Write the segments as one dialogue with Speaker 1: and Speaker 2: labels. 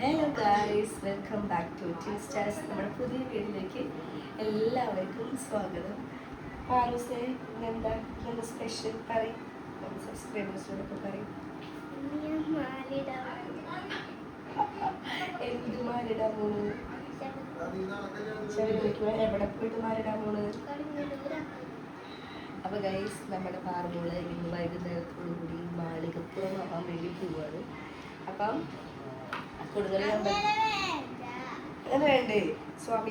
Speaker 1: Hello guys welcome back to T stars നമ്മുടെ പുതിയ വീട്ടിലേക്ക് എല്ലാവർക്കും സ്വാഗതം. ആരുസേ എന്താ നല്ല സ്പെഷ്യൽ പറയും. നമ്മുടെ സബ്സ്ക്രൈബേഴ്സിനോടൊക്കെ പറയും. എന്ത് മാലിടാൻ പോണു എവിടെ പോയിട്ട് മാലിടാൻ പോണ് അപ്പോൾ ഗൈസ് നമ്മുടെ പാറമോൾ ഇന്ന് വൈകുന്നേരത്തോടു കൂടി മാളികപ്പുറം ആവാൻ വേണ്ടി പോവാണ്. അപ്പം അമ്പലത്തിൽ അങ്ങനെ വേണ്ടേ. സ്വാമി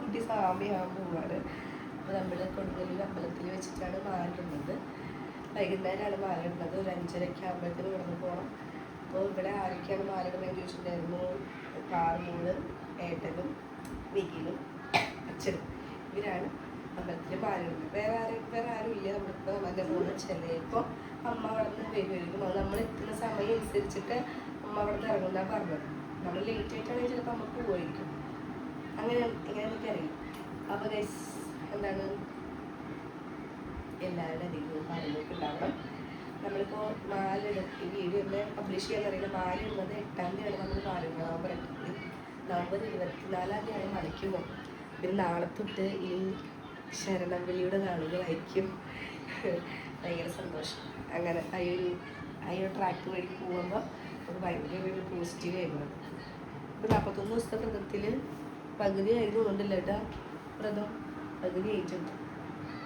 Speaker 1: കുട്ടി സ്വാമി ആവാൻ പോവാണ്. അപ്പോൾ നമ്മൾ കൊടുങ്ങല്ലൂർ അമ്പലത്തിൽ വെച്ചിട്ടാണ് മാലിടുന്നത്. വൈകുന്നേരമാണ് മാലിടുന്നത്. ഒരു അഞ്ചരയ്ക്ക് ആകുമ്പോഴത്തേന് ഇവിടെ പോകണം അപ്പോൾ ഇവിടെ ആരൊക്കെയാണ് മാലിടുന്നതെന്ന് ചോദിച്ചിട്ടുണ്ടായിരുന്നു. പാറുമോൾ ഏട്ടനും വികിനും അച്ഛനും. ഇവരാണ് അമ്പലത്തിൽ പാലുണ്ട് വേറെ ആരും വേറെ ആരും ഇല്ല. നമ്മളിപ്പോൾ എന്റെ മൂന്ന് ചിലപ്പോൾ അമ്മ അവിടെ നിന്ന് വരുമായിരിക്കും അത് നമ്മൾ എത്തുന്ന സമയം അനുസരിച്ചിട്ട് അമ്മ അവിടെ നിന്ന് പറഞ്ഞത് നമ്മൾ ലേറ്റ് ആയിട്ടാണെങ്കിൽ ചിലപ്പോൾ അമ്മ പോയിരിക്കും അങ്ങനെ എങ്ങനെ എനിക്കറിയില്ല അപ്പോൾ ഗൈസ് എന്താണ്? എല്ലാവരുടെ അധികവും കാര്യങ്ങളൊക്കെ ഉണ്ടാവണം. നമ്മളിപ്പോൾ നാല് ഈ വീഡിയോ ഒന്ന് പബ്ലിഷ് ചെയ്യാൻ അറിയില്ല. നാലിടുന്നത് എട്ടാം തീയതിയാണ് നമ്മൾ പറയുന്നത് നവംബർ എട്ടാം നവംബർ ഇരുപത്തിനാലാം തീയതിയാണ് മണിക്ക് പോകും പിന്നെ നാളെ തൊട്ട് ഈ ശരണം വിളിയുടെ നാളുകളായിരിക്കും ഭയങ്കര സന്തോഷം. അങ്ങനെ ആ ഒരു ആ ഒരു ട്രാക്ക് വഴി പോകുമ്പോൾ ഒരു ഭയങ്കര ഒരു പോസിറ്റീവ് ആയിരുന്നു. ഇപ്പോൾ നാൽപ്പത്തൊന്ന് ദിവസത്തെ വ്രതത്തിൽ പകുതി ആയിരുന്നു കൊണ്ടില്ല കേട്ടോ വ്രതം. പകുതി ആയിട്ടുണ്ട്.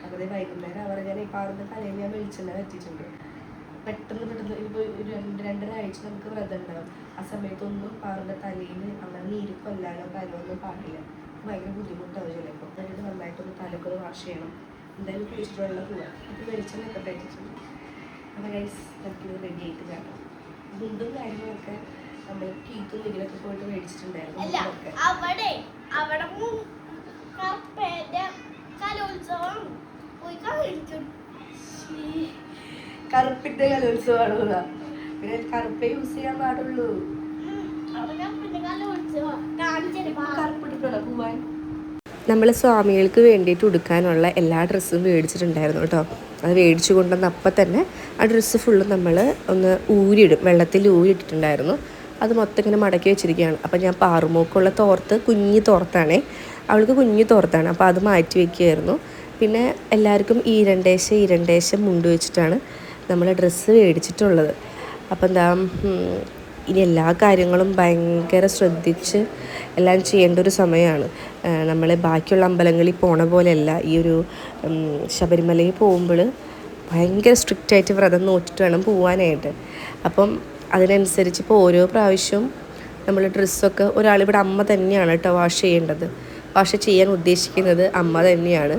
Speaker 1: അങ്ങനെ വൈകുന്നേരം അവരെ ഞാൻ ഈ പാറുന്ന തലയിൽ ഞാൻ വെളിച്ചെണ്ണ വെച്ചിട്ടുണ്ട് പെട്ടെന്ന് പെട്ടെന്ന് ഇപ്പോൾ ഒരു രണ്ട് രണ്ടര നമുക്ക് വ്രതം ഉണ്ടാവും. ആ സമയത്തൊന്നും പാറുന്ന തലയിൽ അങ്ങനെ നീര് കൊല്ലാനോ കാര്യമൊന്നും പാടില്ല. ഭയങ്കര ബുദ്ധിമുട്ടാവും ചിലപ്പോൾ എന്നിട്ട് നന്നായിട്ടൊന്ന് തലക്കൊന്ന് വാഷ് ചെയ്യണം. എന്തായാലും കുളിച്ചിട്ട് വെള്ളം പോവാം. അപ്പോൾ വെളിച്ചെണ്ണ ഒക്കെ പറ്റിയിട്ടുണ്ട്. അപ്പോൾ ഗൈസ് നമുക്കിത് റെഡി ആയിട്ട് കേട്ടോ മുണ്ടും കാര്യങ്ങളൊക്കെ നമ്മൾ കീത്തും ഇതിലൊക്കെ പോയിട്ട് മേടിച്ചിട്ടുണ്ടായിരുന്നു
Speaker 2: അല്ല അവിടെ അവിടെ കലോത്സവം.
Speaker 1: കറുപ്പിന്റെ കലോത്സവമാണ്. പിന്നെ കറുപ്പേ യൂസ് ചെയ്യാൻ പാടുള്ളൂ. പോവാൻ?
Speaker 3: നമ്മൾ സ്വാമികൾക്ക് വേണ്ടിയിട്ട് ഉടുക്കാനുള്ള എല്ലാ ഡ്രസ്സും മേടിച്ചിട്ടുണ്ടായിരുന്നു കേട്ടോ. അത് മേടിച്ചു കൊണ്ടുവന്ന് അപ്പം തന്നെ ആ ഡ്രസ്സ് ഫുള്ള് നമ്മൾ ഒന്ന് ഊരിയിടും. വെള്ളത്തിൽ ഊരിയിട്ടിട്ടുണ്ടായിരുന്നു. അത് മൊത്തം ഇങ്ങനെ മടക്കി വെച്ചിരിക്കുകയാണ്. അപ്പം ഞാൻ പാറുമോക്കുള്ള തോർത്ത് കുഞ്ഞി തോർത്താണേ. അവൾക്ക് കുഞ്ഞി തോർത്താണ്. അപ്പോൾ അത് മാറ്റി വെക്കുകയായിരുന്നു. പിന്നെ എല്ലാവർക്കും ഈ രണ്ടേശം ഈ രണ്ടേശം മുണ്ട് വെച്ചിട്ടാണ് നമ്മൾ ഡ്രസ്സ് മേടിച്ചിട്ടുള്ളത്. അപ്പോൾ എന്താ ഇനി എല്ലാ കാര്യങ്ങളും ഭയങ്കര ശ്രദ്ധിച്ച് എല്ലാം ചെയ്യേണ്ട ഒരു സമയമാണ്. നമ്മൾ ബാക്കിയുള്ള അമ്പലങ്ങളിൽ പോണ പോലെയല്ല. ഈ ഒരു ശബരിമലയിൽ പോകുമ്പോൾ ഭയങ്കര സ്ട്രിക്റ്റ് ആയിട്ട് വ്രതം നോക്കിയിട്ട് വേണം പോവാനായിട്ട്. അപ്പം അതിനനുസരിച്ച് ഇപ്പോൾ ഓരോ പ്രാവശ്യവും നമ്മൾ ഡ്രസ്സൊക്കെ ഒരാളിവിടെ അമ്മ തന്നെയാണ് കേട്ടോ വാഷ് ചെയ്യേണ്ടത്. വാഷ് ചെയ്യാൻ ഉദ്ദേശിക്കുന്നത് അമ്മ തന്നെയാണ്.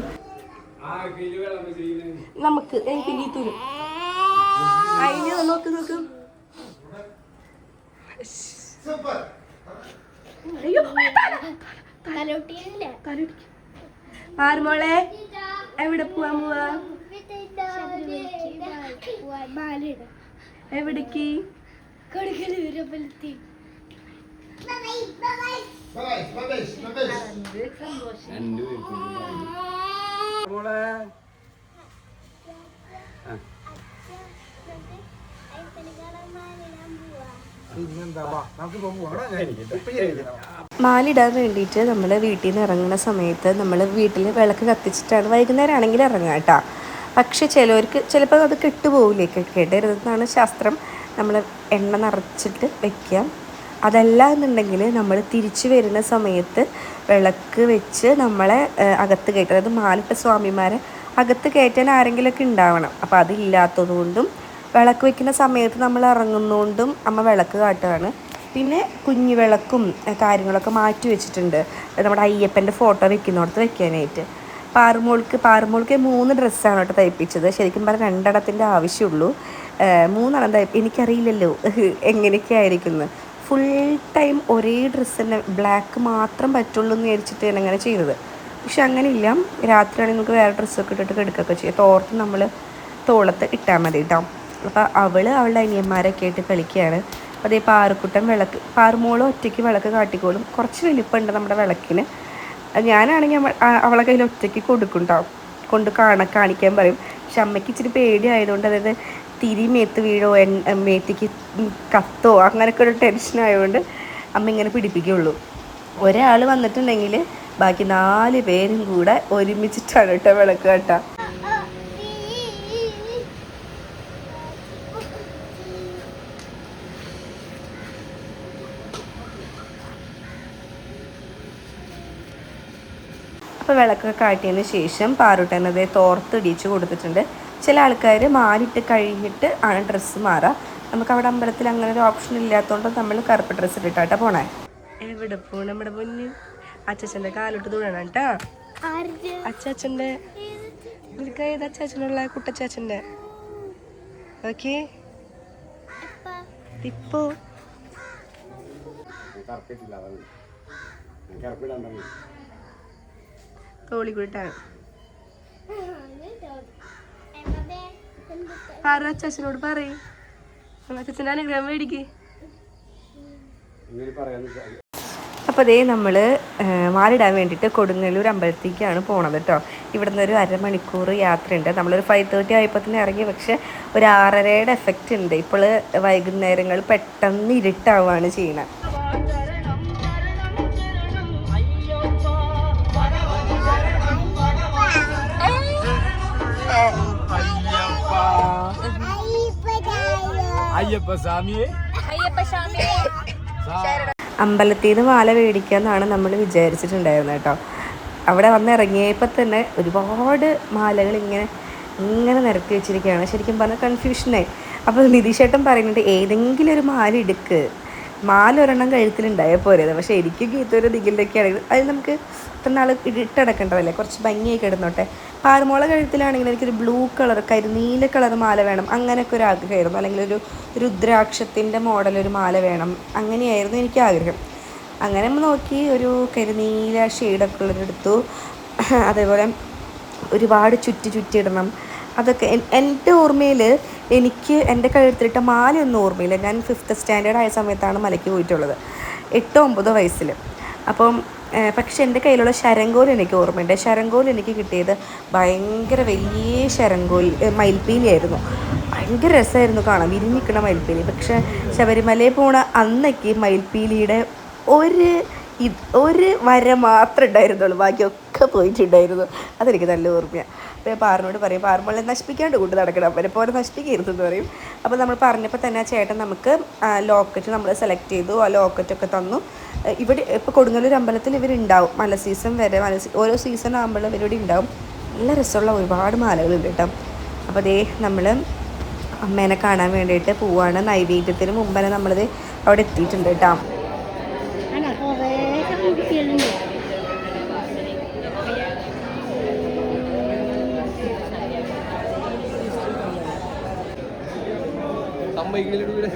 Speaker 1: നമുക്ക് അതിന് നോക്ക് നോക്ക്. അയ്യോ
Speaker 2: കലോട്ടിയില്ലേ
Speaker 1: പാറുമോളെ എവിടെ പോവാൻ പോവാ എവിടേക്ക്
Speaker 4: മോളെ
Speaker 3: മാലിടാൻ വേണ്ടിയിട്ട് നമ്മൾ വീട്ടിൽ നിന്ന് ഇറങ്ങുന്ന സമയത്ത് നമ്മൾ വീട്ടിൽ വിളക്ക് കത്തിച്ചിട്ടാണ് വൈകുന്നേരം ആണെങ്കിൽ ഇറങ്ങുക കേട്ടോ. പക്ഷെ ചിലവർക്ക് ചിലപ്പോൾ അത് കെട്ടുപോകില്ലേ കെട്ടരുതെന്നാണ് ശാസ്ത്രം. നമ്മൾ എണ്ണ നിറച്ചിട്ട് വെക്കാം. അതല്ല എന്നുണ്ടെങ്കിൽ നമ്മൾ തിരിച്ചു വരുന്ന സമയത്ത് വിളക്ക് വെച്ച് നമ്മളെ അകത്ത് കയറ്റും അതായത് മാലിട്ട സ്വാമിമാരെ അകത്ത് കയറ്റാൻ ആരെങ്കിലുമൊക്കെ ഉണ്ടാവണം. അപ്പോൾ അതില്ലാത്തതുകൊണ്ടും വിളക്ക് വെക്കുന്ന സമയത്ത് നമ്മൾ ഇറങ്ങുന്നതുകൊണ്ടും അമ്മ വിളക്ക് കാട്ടുകയാണ് പിന്നെ കുഞ്ഞു വിളക്കും കാര്യങ്ങളൊക്കെ മാറ്റി വെച്ചിട്ടുണ്ട്. നമ്മുടെ അയ്യപ്പന്റെ ഫോട്ടോ വെക്കുന്നിടത്ത് വെക്കാനായിട്ട്. പാറുമോൾക്ക് പാറുമോൾക്ക് മൂന്ന് ഡ്രസ്സാണ് കേട്ടോ തയ്പ്പിച്ചത്. ശരിക്കും പറഞ്ഞാൽ രണ്ടെണ്ണത്തിന്റെ ആവശ്യമുള്ളൂ. മൂന്നെണ്ണം തയ്പ്പ് എനിക്കറിയില്ലല്ലോ എങ്ങനെയൊക്കെ ആയിരിക്കുന്നു ഫുൾ ടൈം ഒരേ ഡ്രസ്സ് തന്നെ ബ്ലാക്ക് മാത്രം പറ്റുള്ളൂ എന്ന് വിചാരിച്ചിട്ട് ഞാൻ അങ്ങനെ ചെയ്തത്. പക്ഷെ അങ്ങനെയില്ല. രാത്രിയാണെങ്കിൽ നിങ്ങൾക്ക് വേറെ ഡ്രസ്സൊക്കെ ഇട്ടിട്ട് കിടക്കുകയൊക്കെ ചെയ്യാം. തോർത്ത് നമ്മൾ തോളത്ത് ഇട്ടാൽ മതി കേട്ടോ. അപ്പോൾ അവൾ അവളുടെ അനിയന്മാരൊക്കെ ആയിട്ട് കളിക്കുകയാണ്. അപ്പോൾ അതേ പാറുക്കുട്ടൻ വിളക്ക് പാറുമോളും ഒറ്റയ്ക്ക് വിളക്ക് കാട്ടിക്കോളും. കുറച്ച് വലിപ്പമുണ്ട് നമ്മുടെ വിളക്കിന്. ഞാനാണെങ്കിൽ അവ- അവളെ കയ്യിൽ ഒറ്റയ്ക്ക് കൊടുക്കും കേട്ടോ കൊണ്ട് കാണ കാണിക്കാൻ പറയും. പക്ഷെ അമ്മയ്ക്ക് ഇച്ചിരി പേടിയായതുകൊണ്ട് അതായത് തിരി മേത്ത് വീഴോ എൻ മേത്തിക്ക് കത്തോ അങ്ങനെയൊക്കെ ഒരു ടെൻഷൻ ആയതുകൊണ്ട് അമ്മ ഇങ്ങനെ പിടിപ്പിക്കുള്ളൂ ഒരാൾ വന്നിട്ടുണ്ടെങ്കിൽ ബാക്കി നാല് പേരും കൂടെ ഒരുമിച്ചിട്ടാണ് കേട്ടോ വിളക്ക് കേട്ടോ. അപ്പോൾ വിളക്കൊക്കെ കാട്ടിയതിന് ശേഷം പാറുട്ടനത് തോർത്തിടിച്ച് കൊടുത്തിട്ടുണ്ട്. ചില ആൾക്കാർ മാലിട്ട് കഴിഞ്ഞിട്ട് ആണ് ഡ്രസ്സ് മാറുക നമുക്ക് അവിടെ അമ്പലത്തിൽ അങ്ങനെ ഒരു ഓപ്ഷൻ ഇല്ലാത്തതുകൊണ്ട് നമ്മൾ കറുപ്പ് ഡ്രസ്സ് ഇട്ടിട്ടാട്ടാ പോണേ. എവിടെ പോണ? നമ്മുടെ മുന്നിൽ അച്ചച്ചന്റെ കാലിട്ട് തൂടണം കേട്ടോ അച്ചാച്ചന്റെ നിനക്ക് ഏത് അച്ചാച്ചനുള്ള കുട്ടച്ചാച്ചന്റെ ഓക്കെ.
Speaker 2: അപ്പ
Speaker 3: ഇപ്പോ.
Speaker 4: കറക്കിട്ടില്ല അതാണ് കറക്കിടാൻ
Speaker 3: പറ അച്ചാച്ചനോട് പറയും. അച്ചാച്ചന്റെ അനുഗ്രഹം മേടിക്ക്. അപ്പോൾ അതേ നമ്മൾ മാലിടാൻ വേണ്ടിയിട്ട് കൊടുങ്ങല്ലൂർ അമ്പലത്തേക്കാണ് പോണത് കേട്ടോ. ഇവിടെ നിന്ന് ഒരു അരമണിക്കൂർ യാത്രയുണ്ട്. നമ്മളൊരു ഫൈവ് തേർട്ടി ആയപ്പോൾ തന്നെ ഇറങ്ങി. പക്ഷെ ഒരു ആറരയുടെ എഫക്റ്റ് ഉണ്ട്. ഇപ്പോൾ വൈകുന്നേരങ്ങൾ പെട്ടെന്ന് ഇരുട്ടാവുകയാണ് ചെയ്യുന്നത്
Speaker 4: അയ്യപ്പ സ്വാമിയെ
Speaker 3: അമ്പലത്തിൽ നിന്ന് മാല മേടിക്കാമെന്നാണ് നമ്മൾ വിചാരിച്ചിട്ടുണ്ടായിരുന്നത് കേട്ടോ അവിടെ വന്ന് ഇറങ്ങിയപ്പോൾ തന്നെ ഒരുപാട് മാലകൾ ഇങ്ങനെ ഇങ്ങനെ നിരത്തി വെച്ചിരിക്കുകയാണ്. ശരിക്കും പറഞ്ഞാൽ കൺഫ്യൂഷനായി അപ്പോൾ നിതീഷേട്ടൻ പറയുന്നുണ്ട് ഏതെങ്കിലും ഒരു മാല എടുക്ക്. മാല ഒരെണ്ണം കഴുത്തിലുണ്ടായാൽ പോരത്. പക്ഷേ എനിക്ക് ഗീത്തൊരു ദിഗിലൊക്കെ ആണെങ്കിൽ അത് നമുക്ക് ഇത്ര നാൾ ഇട്ടടക്കേണ്ടതല്ലേ? കുറച്ച് ഭംഗിയായി കിടന്നോട്ടെ. പാറമോള കഴുത്തിലാണെങ്കിൽ എനിക്കൊരു ബ്ലൂ കളർ കരിനീല കളർ മാല വേണം. അങ്ങനെയൊക്കെ ഒരു ആഗ്രഹമായിരുന്നു. അല്ലെങ്കിൽ ഒരു രുദ്രാക്ഷത്തിന്റെ മോഡൽ ഒരു മാല വേണം. അങ്ങനെയായിരുന്നു എനിക്ക് ആഗ്രഹം. അങ്ങനെ നോക്കി ഒരു കരിനീല ഷെയ്ഡൊക്കെ ഉള്ളതെടുത്തു അതേപോലെ ഒരുപാട് ചുറ്റി ചുറ്റിയിടണം അതൊക്കെ എന്റെ ഓർമ്മയിൽ എനിക്ക് എന്റെ കഴുത്തിലിട്ട മാലയൊന്നും ഓർമ്മയില്ല. ഞാൻ ഫിഫ്ത്ത് സ്റ്റാൻഡേർഡ് ആയ സമയത്താണ് മലയ്ക്ക് പോയിട്ടുള്ളത്. എട്ടോ ഒമ്പതോ വയസ്സിൽ അപ്പം പക്ഷേ എന്റെ കയ്യിലുള്ള ശരങ്കോൽ എനിക്ക് ഓർമ്മയുണ്ട്. ശരങ്കോൽ എനിക്ക് കിട്ടിയത് ഭയങ്കര വലിയ ശരങ്കോൽ മയിൽപ്പീലിയായിരുന്നു. ഭയങ്കര രസമായിരുന്നു കാണാൻ. വിരിഞ്ഞിക്കണ മയിൽപ്പീലി. പക്ഷേ ശബരിമലയിൽ പോണ അന്നൊക്കെ മയിൽപ്പീലിയുടെ ഒരു ഇത് ഒരു വര മാത്രമേ ഉണ്ടായിരുന്നുള്ളൂ. ബാക്കിയൊക്കെ പോയിട്ടുണ്ടായിരുന്നു അതെനിക്ക് നല്ല ഓർമ്മയാണ് അപ്പോൾ ഞാൻ പാറിനോട് പറയും പാറുമ്പോളെ നശിപ്പിക്കാണ്ട് കൊണ്ട് നടക്കണം. അവരെ പോലെ നശിപ്പിക്കരുതെന്ന് പറയും. അപ്പോൾ നമ്മൾ പറഞ്ഞപ്പോൾ തന്നെ ആ ചേട്ടൻ നമുക്ക് ലോക്കറ്റ് നമ്മൾ സെലക്ട് ചെയ്തു. ആ ലോക്കറ്റൊക്കെ തന്നു. ഇവിടെ ഇപ്പോൾ കൊടുങ്ങല്ലൂർ അമ്പലത്തിൽ ഇവരുണ്ടാവും. മല സീസൺ വരെ മല ഓരോ സീസൺ ആകുമ്പോൾ ഇവരിവിടെ ഉണ്ടാവും. നല്ല രസമുള്ള ഒരുപാട് മാലകളുണ്ട് കേട്ടോ. അപ്പോൾ അതേ നമ്മൾ അമ്മേനെ കാണാൻ വേണ്ടിയിട്ട് പോവാണ്. നൈവേദ്യത്തിന് മുമ്പേ നമ്മളിത് അവിടെ എത്തിയിട്ടുണ്ട് കേട്ടോ.
Speaker 2: അല്ല കുറേ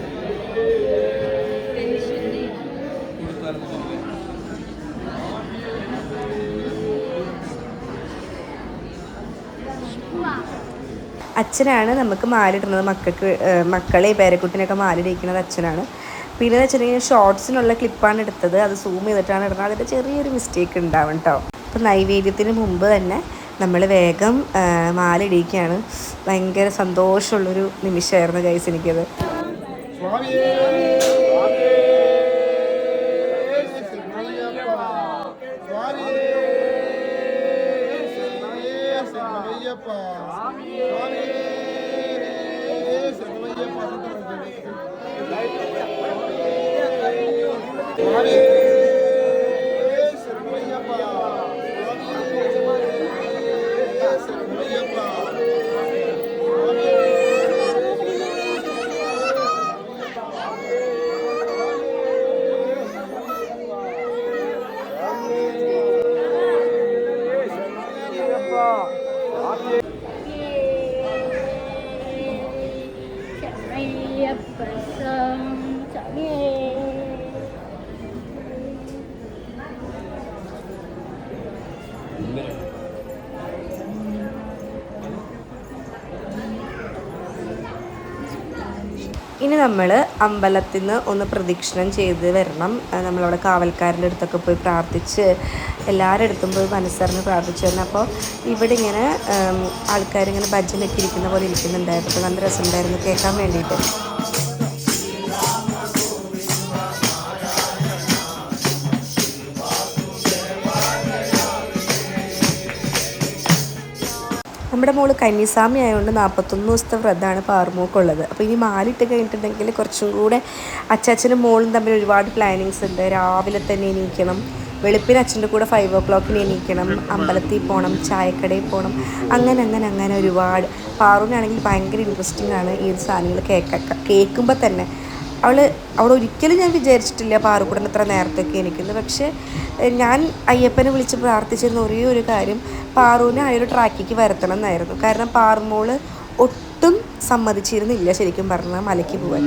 Speaker 3: അച്ഛനാണ് നമുക്ക് മാലിടുന്നത്. മക്കൾക്ക് മക്കളെ പേരക്കുട്ടിനൊക്കെ മാലിടിക്കുന്നത് അച്ഛനാണ്. പിന്നെ എന്ന് വെച്ചിട്ടുണ്ടെങ്കിൽ ഷോർട്സിനുള്ള ക്ലിപ്പാണ് എടുത്തത്. അത് സൂം ചെയ്തിട്ടാണ് ഇടുന്നത്. അതിന്റെ ചെറിയൊരു മിസ്റ്റേക്ക് ഉണ്ടാവും കേട്ടോ അപ്പോൾ നൈവേദ്യത്തിന് മുമ്പ് തന്നെ നമ്മൾ വേഗം മാലിടിയിക്കുകയാണ് ഭയങ്കര സന്തോഷമുള്ളൊരു നിമിഷമായിരുന്നു ഗൈസ് എനിക്കത്. ഇനി നമ്മൾ അമ്പലത്തിൽ നിന്ന് ഒന്ന് പ്രദക്ഷിണം ചെയ്ത് വരണം. നമ്മളവിടെ കാവൽക്കാരന്റെ അടുത്തൊക്കെ പോയി പ്രാർത്ഥിച്ച് എല്ലാവരുടെ അടുത്തും പോയി മനസ്സറിഞ്ഞ് പ്രാർത്ഥിച്ചു വരണം. അപ്പോൾ ഇവിടെ ഇങ്ങനെ ആൾക്കാരിങ്ങനെ ഭജനൊക്കെ ഇരിക്കുന്ന പോലെ ഇരിക്കുന്നുണ്ടായിരുന്നു. അപ്പോൾ നല്ല രസമുണ്ടായിരുന്നു കേൾക്കാൻ വേണ്ടിയിട്ട്. നമ്മുടെ മോൾ കന്നിസ്വാമി ആയതുകൊണ്ട് നാൽപ്പത്തൊന്ന് ദിവസത്തെ വ്രതമാണ് പാറുമോക്കുള്ളത് അപ്പോൾ ഇനി മാലിട്ട് കഴിഞ്ഞിട്ടുണ്ടെങ്കിൽ കുറച്ചും കൂടെ അച്ചാച്ചനും മോളും തമ്മിൽ ഒരുപാട് പ്ലാനിങ്സ് ഉണ്ട്. രാവിലെ തന്നെ എണീക്കണം. വെളുപ്പിന് അച്ഛന്റെ കൂടെ ഫൈവ് ഓ ക്ലോക്കിന് എണീക്കണം. അമ്പലത്തിൽ പോകണം ചായക്കടയിൽ പോകണം അങ്ങനെ അങ്ങനെ അങ്ങനെ ഒരുപാട്. പാറുവിനാണെങ്കിൽ ഭയങ്കര ഇൻട്രസ്റ്റിംഗ് ആണ് ഈ സാധനങ്ങൾ കേൾക്ക കേൾക്കുമ്പോൾ തന്നെ അവൾ അവൾ ഒരിക്കലും ഞാൻ വിചാരിച്ചിട്ടില്ല പാറുകൂടൻ അത്ര നേരത്തൊക്കെ എനിക്കുന്നത് പക്ഷേ ഞാൻ അയ്യപ്പനെ വിളിച്ച് പ്രാർത്ഥിച്ചിരുന്ന ഒരേ ഒരു കാര്യം പാറുവിനെ ആ ഒരു ട്രാക്കിക്ക് വരുത്തണം എന്നായിരുന്നു. കാരണം പാറുമോൾ ഒട്ടും സമ്മതിച്ചിരുന്നില്ല ശരിക്കും പറഞ്ഞാൽ മലയ്ക്ക് പോകാൻ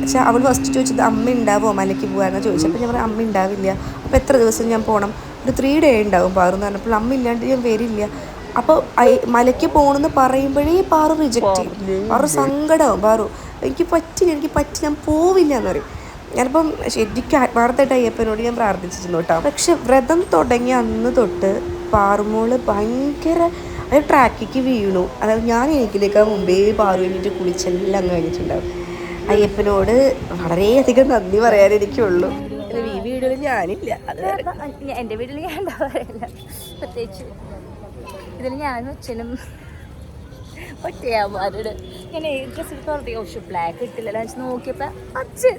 Speaker 3: പക്ഷെ അവൾ ഫസ്റ്റ് ചോദിച്ചത് അമ്മ ഉണ്ടാവുമോ മലയ്ക്ക് പോകാമെന്ന് ചോദിച്ചപ്പോൾ ഞാൻ പറഞ്ഞു അമ്മ ഉണ്ടാവില്ല അപ്പോൾ എത്ര ദിവസം ഞാൻ പോകണം ഒരു ത്രീ ഡേ ഉണ്ടാവും പാറു എന്ന് പറഞ്ഞപ്പോൾ അമ്മ ഇല്ലാണ്ട് ഞാൻ വരില്ല. അപ്പോൾ മലയ്ക്ക് പോകണമെന്ന് പറയുമ്പോഴേ പാറു റിജക്റ്റ് ചെയ്യും. പാറു സങ്കടമാവും പാറു. എനിക്ക് പറ്റില്ല എനിക്ക് പറ്റി ഞാൻ പോവില്ല എന്ന് പറയും. ഞാനിപ്പം ശരിക്കും ആത്മാർത്ഥമായിട്ട് അയ്യപ്പനോട് ഞാൻ പ്രാർത്ഥിച്ചിരുന്നു കേട്ടോ. പക്ഷെ വ്രതം തുടങ്ങിയ അന്ന് തൊട്ട് പാറുമോൾ ഭയങ്കര അത് ട്രാക്കിക്ക് വീണു. അതായത് ഞാൻ എനിക്കിലേക്ക് മുമ്പേ പാറു കഴിഞ്ഞിട്ട് കുളിച്ചെല്ലാം കഴിഞ്ഞിട്ടുണ്ടാവും. അയ്യപ്പനോട് വളരെയധികം നന്ദി പറയാൻ എനിക്കുള്ളൂ. ഈ വീഡിയോയിൽ ഞാനില്ല.
Speaker 5: എന്റെ വീട്ടിൽ ഞാൻ പ്രത്യേകിച്ച് ഇതിൽ ഞാനും അച്ഛനും ഒറ്റയാമാരോട് ഞാൻ ഏത് ഡ്രസ്സിൽ പുറത്തേക്ക് പക്ഷെ ബ്ലാക്ക് ഇട്ടില്ല നോക്കിയപ്പോൾ അച്ഛൻ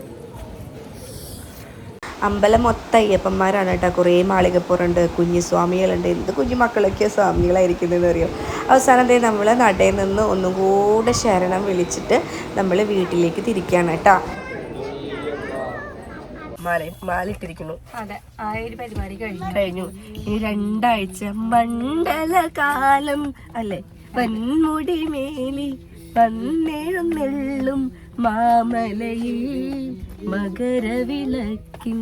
Speaker 3: അമ്പലം മൊത്തം അയ്യപ്പന്മാരാണ് കേട്ടോ. കുറേ മാളികപ്പുറുണ്ട് കുഞ്ഞു സ്വാമികളുണ്ട്. എന്ത് കുഞ്ഞു മക്കളൊക്കെ സ്വാമികളായിരിക്കുന്നതെന്ന് അറിയാം? അവസാനം ദേ നമ്മൾ നടയിൽ നിന്ന് ഒന്നും കൂടെ ശരണം വിളിച്ചിട്ട് നമ്മൾ വീട്ടിലേക്ക് തിരിക്കുകയാണ് കേട്ടോ. മാല മാലിട്ടിരിക്കുന്നു
Speaker 5: അതെ ആ ഒരു പരിപാടി കഴിഞ്ഞു.
Speaker 3: കഴിഞ്ഞു. ഈ രണ്ടാഴ്ച മണ്ഡലകാലം അല്ലേ? വൻമുടി മേലി മാമലയിൽ മകരവിളക്കിൻ.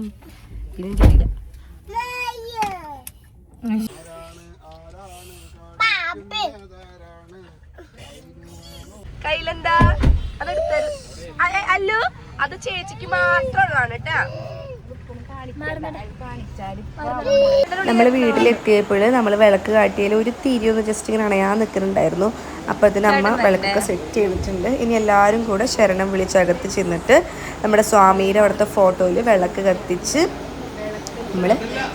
Speaker 3: കയ്യിലെന്താ? അതെടുത്ത അല്ലു അത് ചേച്ചിക്ക് മാത്രമുള്ളതാണ് കേട്ടാ. നമ്മൾ വീട്ടിലെത്തിയപ്പോൾ നമ്മൾ വിളക്ക് കാട്ടിയാൽ ഒരു തിരി ഒന്ന് ജസ്റ്റ് ഇങ്ങനെ അണയാൻ നിൽക്കുന്നുണ്ടായിരുന്നു. അപ്പോഴത്തേന് അമ്മ വിളക്കൊക്കെ സെറ്റ് ചെയ്തിട്ടുണ്ട്. ഇനി എല്ലാവരും കൂടെ ശരണം വിളിച്ചകത്ത് ചെന്നിട്ട് നമ്മുടെ സ്വാമിയുടെ അവിടുത്തെ ഫോട്ടോയിൽ വിളക്ക് കത്തിച്ച് നമ്മൾ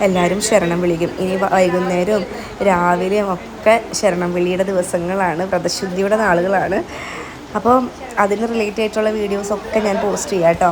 Speaker 3: എല്ലാവരും ശരണം വിളിക്കും. ഇനി വൈകുന്നേരവും രാവിലെയും ഒക്കെ ശരണം വിളിയുടെ ദിവസങ്ങളാണ്. വ്രതശുദ്ധിയുടെ നാളുകളാണ്. അപ്പോൾ അതിന് റിലേറ്റ് ആയിട്ടുള്ള വീഡിയോസൊക്കെ ഞാൻ പോസ്റ്റ് ചെയ്യാം കേട്ടോ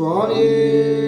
Speaker 6: Swami.
Speaker 4: Swami.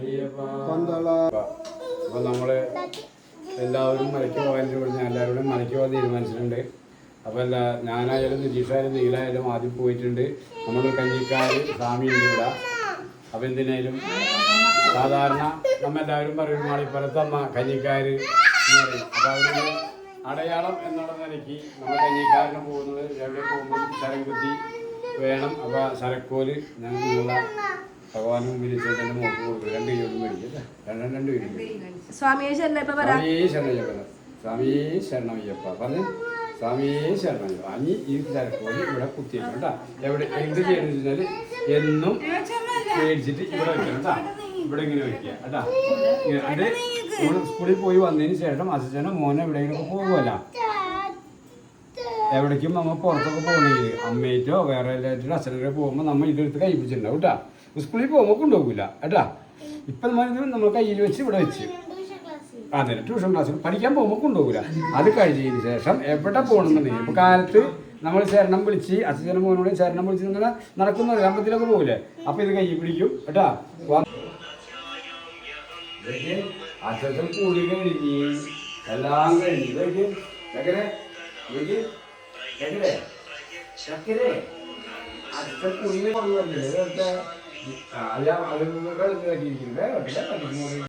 Speaker 7: അപ്പം നമ്മൾ എല്ലാവരും മലയ്ക്ക് പോകാൻ ഞാൻ എല്ലാവരോടും മലയ്ക്ക് പോകാൻ തീരുമാനിച്ചിട്ടുണ്ട്. അപ്പോൾ എന്താ ഞാനായാലും നിതീഷായാലും നീലായാലും ആദ്യം പോയിട്ടുണ്ട്. നമ്മൾ കഞ്ഞിക്കാർ സ്വാമി ഉണ്ട് ഇവിടെ. അപ്പം എന്തിനായാലും സാധാരണ നമ്മെല്ലാവരും പറയും മാളിപ്പുറത്തമ്മ കഞ്ഞിക്കാർ എന്ന് പറയും. അപ്പോൾ അവരുടെ അടയാളം എന്നുള്ള നിലയ്ക്ക് നമ്മൾ കഞ്ഞിക്കാരന് പോകുന്നത് എവിടെ പോകുമ്പോൾ ശരം കുത്തി വേണം. അപ്പോൾ ശരക്കോൽ ഞങ്ങളുള്ള ഭഗവാനും മുമ്പിൽ ചേട്ടന്റെ നോക്കി കൊടുക്കും രണ്ട് കിലോ മേടിക്കും രണ്ടും രണ്ട് കിലോ
Speaker 1: സ്വാമിയെ ശരണം ഇപ്പൊ പറ.
Speaker 7: സ്വാമിയേ ശരണയ്യപ്പ സ്വാമിയേ ശരണയ്യപ്പ പറഞ്ഞ് സ്വാമിയേ ശരണയ്യപ്പ അനി ഈ ചരക്കോലി ഇവിടെ കുത്തിയിട്ടുണ്ട് എവിടെ എന്ത് ചെയ്യുന്നത് വെച്ചാൽ എന്നും മേടിച്ചിട്ട് ഇവിടെ വെക്കണം കേട്ടാ. ഇവിടെ ഇങ്ങനെ വെക്കുക കേട്ടാ. അത് നമ്മൾ സ്കൂളിൽ പോയി വന്നതിന് ശേഷം അച്ഛനും മോനെ എവിടെയെങ്കിലും പോകുമല്ല. എവിടേക്കും നമ്മൾ പുറത്തൊക്കെ പോകണമെങ്കിൽ അമ്മയിട്ടോ വേറെ എല്ലായിട്ടും അച്ഛനൊക്കെ പോകുമ്പോൾ നമ്മൾ ഇതെടുത്ത് കഴിപ്പിച്ചിട്ടുണ്ടാവും കേട്ടാ. സ്കൂളിൽ പോകുമ്പോൾ കൊണ്ടുപോകില്ല കേട്ടാ ഇപ്പം നമ്മൾ നമ്മൾ കയ്യിൽ വെച്ച് ഇവിടെ വെച്ച്. അതെ ട്യൂഷൻ ക്ലാസ്സിൽ പഠിക്കാൻ പോകുമ്പോൾ കൊണ്ടുപോകില്ല അത് കഴിഞ്ഞതിന് ശേഷം എവിടെ പോകണമെന്നുണ്ടെങ്കിൽ ഇപ്പൊ കാലത്ത് നമ്മൾ ശരണം വിളിച്ച് അച്ഛനും മോനോട് ശരണം വിളിച്ച് ഇങ്ങനെ നടക്കുന്ന ഗ്രാമത്തിലൊക്കെ പോകില്ലേ അപ്പൊ ഇത് കൈ പിടിക്കും. കേട്ടാ അച്ഛൻ കൂടി എല്ലാം കഴിഞ്ഞ്. അച്ഛൻ കൂടി പറഞ്ഞു അത് അത് കളിച്ചിരിക്കുന്നത്